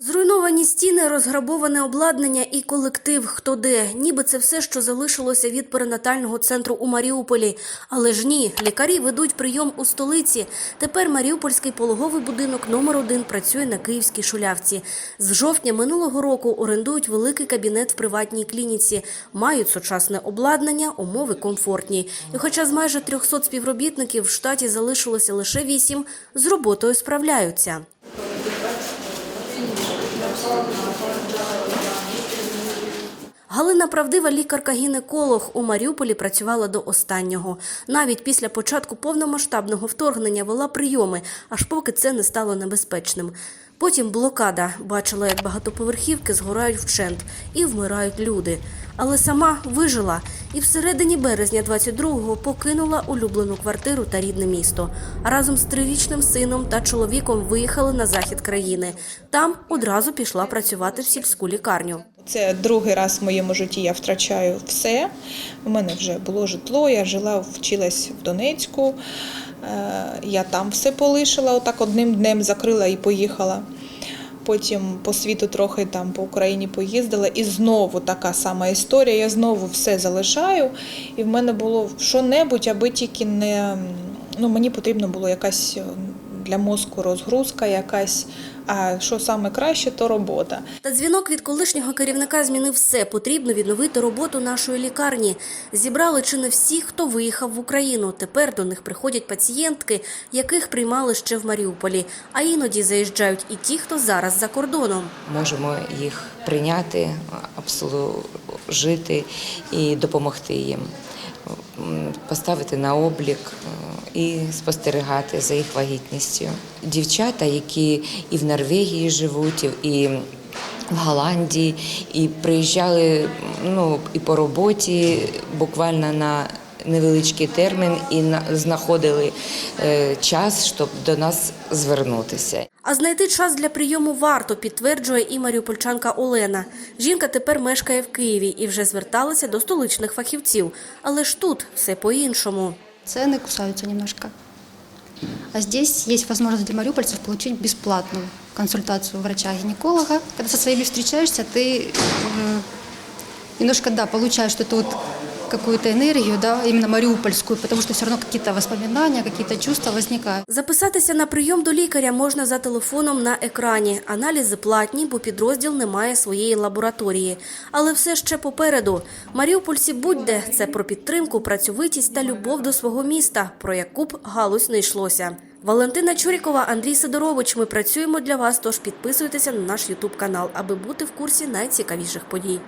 Зруйновані стіни, розграбоване обладнання і колектив хто де. Ніби це все, що залишилося від перинатального центру у Маріуполі. Але ж ні, лікарі ведуть прийом у столиці. Тепер Маріупольський пологовий будинок номер один працює на Київській Шулявці. З жовтня минулого року орендують великий кабінет в приватній клініці, мають сучасне обладнання, умови комфортні. І хоча з майже 300 співробітників в штаті залишилося лише вісім, з роботою справляються. 嗯。Галина Правдива, лікарка-гінеколог у Маріуполі працювала до останнього. Навіть після початку повномасштабного вторгнення вела прийоми, аж поки це не стало небезпечним. Потім блокада бачила, як багатоповерхівки згорають вщент і вмирають люди. Але сама вижила і всередині березня 22-го покинула улюблену квартиру та рідне місто. Разом з трирічним сином та чоловіком виїхали на захід країни. Там одразу пішла працювати в сільську лікарню. Це другий раз в моєму житті я втрачаю все. У мене вже було житло, я жила, вчилась в Донецьку. Е, Я там все полишила, отак одним днем закрила і поїхала. Потім по світу трохи там по Україні поїздила, і знову така сама історія. Я знову все залишаю. І в мене було що-небудь, аби тільки не ну мені потрібно було якась для мозку розгрузка, якась. А що саме краще, то робота. Та дзвінок від колишнього керівника змінив все. Потрібно відновити роботу нашої лікарні. Зібрали чи не всі, хто виїхав в Україну. Тепер до них приходять пацієнтки, яких приймали ще в Маріуполі. А іноді заїжджають і ті, хто зараз за кордоном. можемо їх прийняти, обслужити і допомогти їм, поставити на облік е, і спостерігати за їх вагітністю. Дівчата, які і в Норвегії живуть, і в Голландії, і приїжджали ну, і по роботі буквально на невеличкий термін і знаходили е, час, щоб до нас звернутися. А знайти час для прийому варто, підтверджує і маріупольчанка Олена. Жінка тепер мешкає в Києві і вже зверталася до столичних фахівців. Але ж тут все по-іншому. цены кусаются немножко. А здесь есть возможность для мариупольцев получить бесплатную консультацию врача-гинеколога. Когда со своими встречаешься, ты э, немножко, да, получаешь эту вот какую-то энергию, да, именно мариупольскую, потому что все равно какие-то воспоминания, какие-то чувства возникают. Записатися на прийом до лікаря можна за телефоном на екрані. Аналізи платні, бо підрозділ не має своєї лабораторії. Але все ще попереду. Маріупольці будь-де – це про підтримку, працьовитість та любов до свого міста, про яку б галузь не йшлося. Валентина Чурікова, Андрій Сидорович. Ми працюємо для вас, тож підписуйтеся на наш Ютуб канал, аби бути в курсі найцікавіших подій.